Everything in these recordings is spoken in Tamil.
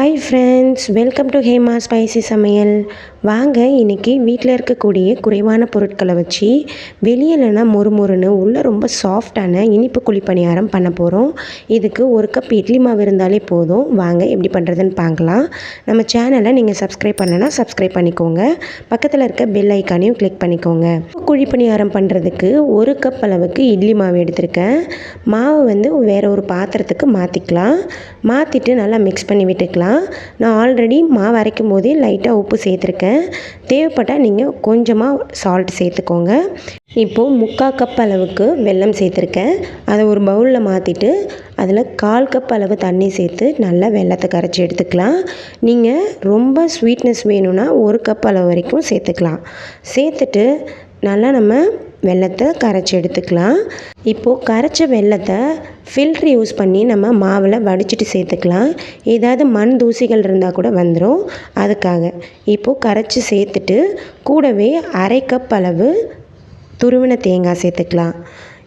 Hi friends welcome to Hema spicy சமையல் வாங்க இன்றைக்கி வீட்டில் இருக்கக்கூடிய குறைவான பொருட்களை வச்சு வெளியிலனா மொறுமொறுன்னு உள்ளே ரொம்ப சாஃப்டான இனிப்பு குழி பணியாரம் பண்ண போகிறோம் இதுக்கு ஒரு கப் இட்லி மாவு இருந்தாலே போதும். வாங்க எப்படி பண்ணுறதுன்னு பார்க்கலாம். நம்ம சேனலை நீங்கள் சப்ஸ்கிரைப் பண்ணனா சப்ஸ்கிரைப் பண்ணிக்கோங்க. பக்கத்தில் இருக்க பெல் ஐக்கானையும் கிளிக் பண்ணிக்கோங்க. குழி பணியாரம் பண்ணுறதுக்கு ஒரு கப் அளவுக்கு இட்லி மாவு எடுத்திருக்கேன். மாவு வந்து வேறு ஒரு பாத்திரத்துக்கு மாற்றிக்கலாம் மாற்றிட்டு நல்லா மிக்ஸ் பண்ணி விட்டுக்கலாம். நான் ஆல்ரெடி மாவு அரைக்கும் போதே லைட்டாக உப்பு சேர்த்துருக்கேன். தேவைப்பட்டால் நீங்கள் கொஞ்சமாக சால்ட் சேர்த்துக்கோங்க. இப்போது முக்கால் கப் அளவுக்கு வெல்லம் சேர்த்துருக்கேன். அதை ஒரு பவுலில் மாற்றிட்டு அதில் கால் கப் அளவு தண்ணி சேர்த்து நல்லா வெல்லத்தை கரைச்சி எடுத்துக்கலாம். நீங்கள் ரொம்ப ஸ்வீட்னஸ் வேணும்னா ஒரு கப் அளவு வரைக்கும் சேர்த்துக்கலாம். சேர்த்துட்டு நல்லா நம்ம வெல்லத்தை கரைச்சி எடுத்துக்கலாம். இப்போது கரைச்ச வெல்லத்தை ஃபில்ட்ரு யூஸ் பண்ணி நம்ம மாவில் வடிச்சிட்டு சேர்த்துக்கலாம். ஏதாவது மண் தூசிகள் இருந்தால் கூட வந்துடும் அதுக்காக இப்போது கரைச்சி சேர்த்துட்டு கூடவே அரை கப் அளவு துருவின தேங்காய் சேர்த்துக்கலாம்.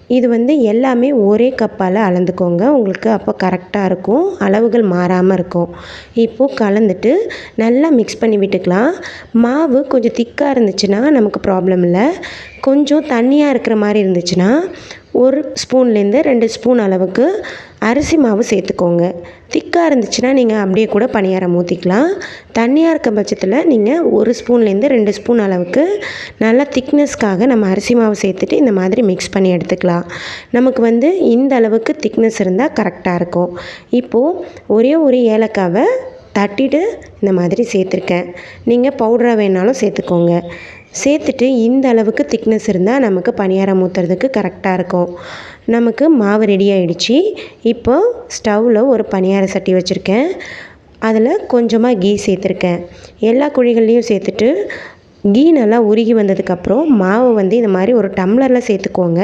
இது வந்து எல்லாமே ஒரே கப்பால் அளந்துக்கோங்க. உங்களுக்கு அப்போ கரெக்டாக இருக்கும். அளவுகள் மாறாமல் இருக்கும். இப்போது கலந்துட்டு நல்லா மிக்ஸ் பண்ணி விட்டுக்கலாம். மாவு கொஞ்சம் திக்காக இருந்துச்சுன்னா நமக்கு ப்ராப்ளம் இல்லை. கொஞ்சம் தண்ணியாக இருக்கிற மாதிரி இருந்துச்சுன்னா ஒரு ஸ்பூன்லேருந்து ரெண்டு ஸ்பூன் அளவுக்கு அரிசி மாவு சேர்த்துக்கோங்க. திக்காக இருந்துச்சுன்னா நீங்கள் அப்படியே கூட பணியாரம் ஊற்றிக்கலாம் தண்ணியாக இருக்க பட்சத்தில் நீங்கள் ஒரு ஸ்பூன்லேருந்து ரெண்டு ஸ்பூன் அளவுக்கு நல்லா திக்னஸ்க்காக நம்ம அரிசி மாவு சேர்த்துட்டு இந்த மாதிரி மிக்ஸ் பண்ணி எடுத்துக்கலாம். நமக்கு வந்து இந்த அளவுக்கு திக்னஸ் இருந்தால் கரெக்டாக இருக்கும். இப்போது ஒரே ஒரு ஏலக்காவை தட்டிட்டு இந்த மாதிரி சேர்த்துருக்கேன். நீங்கள் பவுடராக வேணாலும் சேர்த்துக்கோங்க. சேர்த்துட்டு இந்த அளவுக்கு திக்னஸ் இருந்தால் நமக்கு பணியாரம் ஊற்றுறதுக்கு கரெக்டாக இருக்கும். நமக்கு மாவு ரெடி ஆகிடுச்சி இப்போ ஸ்டவ்வில் ஒரு பணியார சட்டி வச்சுருக்கேன். அதில் கொஞ்சமாக கீ சேர்த்துருக்கேன். எல்லா குழிகள்லேயும் சேர்த்துட்டு கீ நல்லா உருகி வந்ததுக்கப்புறம் மாவு வந்து இந்த மாதிரி ஒரு டம்ளரில் சேர்த்துக்கோங்க.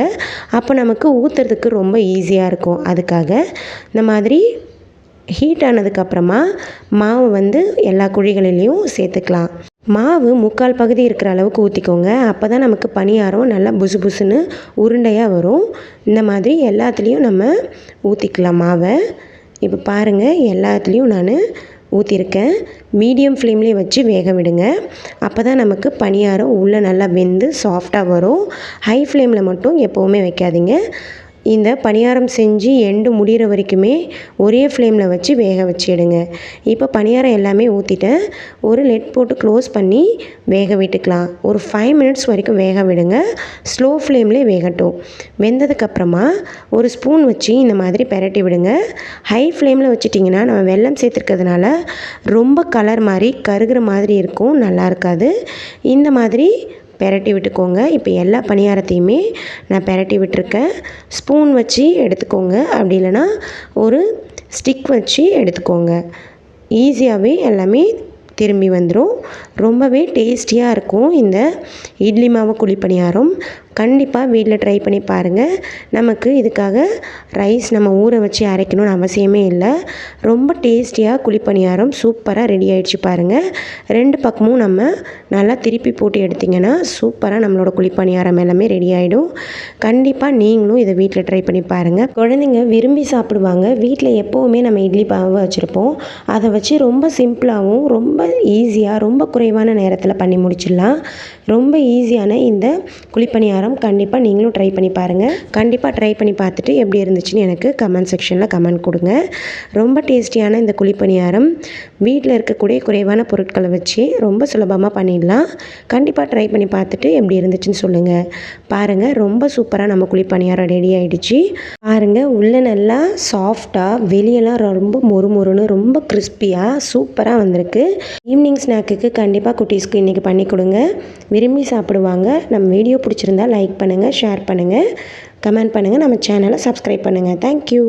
அப்போ நமக்கு ஊற்றுறதுக்கு ரொம்ப ஈஸியாக இருக்கும். அதுக்காக இந்த மாதிரி ஹீட் ஆனதுக்கப்புறமா மாவு வந்து எல்லா குழிகளிலையும் சேர்த்துக்கலாம். மாவு முக்கால் பகுதி இருக்கிற அளவுக்கு ஊற்றிக்கோங்க அப்போ தான் நமக்கு பணியாரம் நல்லா புசு புசுன்னு உருண்டையாக வரும். இந்த மாதிரி எல்லாத்துலேயும் நம்ம ஊற்றிக்கலாம் மாவை. இப்போ பாருங்கள் எல்லாத்துலேயும் நான் ஊற்றிருக்கேன் மீடியம் ஃப்ளேம்லேயே வச்சு வேக விடுங்க. அப்போ தான் நமக்கு பணியாரம் உள்ளே நல்லா வெந்து சாஃப்டாக வரும். ஹை ஃப்ளேமில் மட்டும் எப்போவுமே வைக்காதீங்க. இந்த பணியாரம் செஞ்சு எண்டு முடிகிற வரைக்குமே ஒரே ஃப்ளேமில் வச்சு வேக வச்சிடுங்க. இப்போ பணியாரம் எல்லாமே ஊற்றிட்டேன் ஒரு லெட் போட்டு க்ளோஸ் பண்ணி வேக விட்டுக்கலாம். ஒரு ஃபைவ் மினிட்ஸ் வரைக்கும் வேக விடுங்க. ஸ்லோ ஃப்ளேம்லேயே வேகட்டும். வெந்ததுக்கப்புறமா ஒரு ஸ்பூன் வச்சு இந்த மாதிரி பெரட்டி விடுங்க. ஹை ஃப்ளேமில் வச்சுட்டிங்கன்னா நம்ம வெல்லம் சேர்த்துருக்கிறதுனால ரொம்ப கலர் மாதிரி கருகிற மாதிரி இருக்கும். நல்லா இருக்காது. இந்த மாதிரி பெரட்டி விட்டுக்கோங்க. இப்போ எல்லா பணியாரத்தையுமே நான் பெரட்டி விட்டுருக்கேன். ஸ்பூன் வச்சு எடுத்துக்கோங்க. அப்படி இல்லைன்னா ஒரு ஸ்டிக் வச்சு எடுத்துக்கோங்க. ஈஸியாகவே எல்லாமே திரும்பி வந்துடும் ரொம்பவே டேஸ்டியாக இருக்கும் இந்த இட்லி மாவு குழி பணியாரம். கண்டிப்பாக வீட்டில் ட்ரை பண்ணி பாருங்கள் நமக்கு இதுக்காக ரைஸ் நம்ம ஊற வச்சு அரைக்கணும்னு அவசியமே இல்லை. ரொம்ப டேஸ்டியாக குழிப்பணியாரம் சூப்பராக ரெடி ஆகிடுச்சு பாருங்கள் ரெண்டு பக்கமும் நம்ம நல்லா திருப்பி போட்டு எடுத்திங்கன்னா சூப்பராக நம்மளோட குழிப்பணியாரம் எல்லாமே ரெடி ஆகிடும் கண்டிப்பாக நீங்களும் இதை வீட்டில் ட்ரை பண்ணி பாருங்கள் குழந்தைங்க விரும்பி சாப்பிடுவாங்க. வீட்டில் எப்போவுமே நம்ம இட்லி பாவை வச்சுருப்போம். அதை வச்சு ரொம்ப சிம்பிளாகவும் ரொம்ப ஈஸியாக ரொம்ப குறைவான நேரத்தில் பண்ணி முடிச்சிடலாம். ரொம்ப ஈஸியான இந்த குழிப்பணியாரம் கண்டிப்பாக நீங்களும் ட்ரை பண்ணி பாருங்கள் கண்டிப்பாக ட்ரை பண்ணி பார்த்துட்டு எப்படி இருந்துச்சுன்னு எனக்கு கமெண்ட் செக்ஷனில் கமெண்ட் கொடுங்க. ரொம்ப டேஸ்டியான இந்த குழிப்பணியாரம். வீட்டில் இருக்கக்கூடிய குறைவான பொருட்களை வச்சு ரொம்ப சுலபமாக பண்ணிடலாம். கண்டிப்பாக ட்ரை பண்ணி பார்த்துட்டு எப்படி இருந்துச்சுன்னு சொல்லுங்கள் பாருங்கள் ரொம்ப சூப்பராக நம்ம குழிப்பணியாரம் ரெடி ஆகிடுச்சு பாருங்கள் உள்ளே நல்லா சாஃப்டாக வெளியெல்லாம் ரொம்ப மொறு மொறுன்னு ரொம்ப கிறிஸ்பியாக சூப்பராக வந்திருக்கு. ஈவினிங் ஸ்நாக்குக்கு கண்டிப்பாக குட்டீஸ்க்கு இன்றைக்கி பண்ணி கொடுங்க. விரும்பி சாப்பிடுவாங்க. நம்ம வீடியோ பிடிச்சிருந்தா லைக் பண்ணுங்கள் ஷேர் பண்ணுங்கள் கமெண்ட் பண்ணுங்கள் நம்ம சேனலை சப்ஸ்கிரைப் பண்ணுங்கள் தேங்க்யூ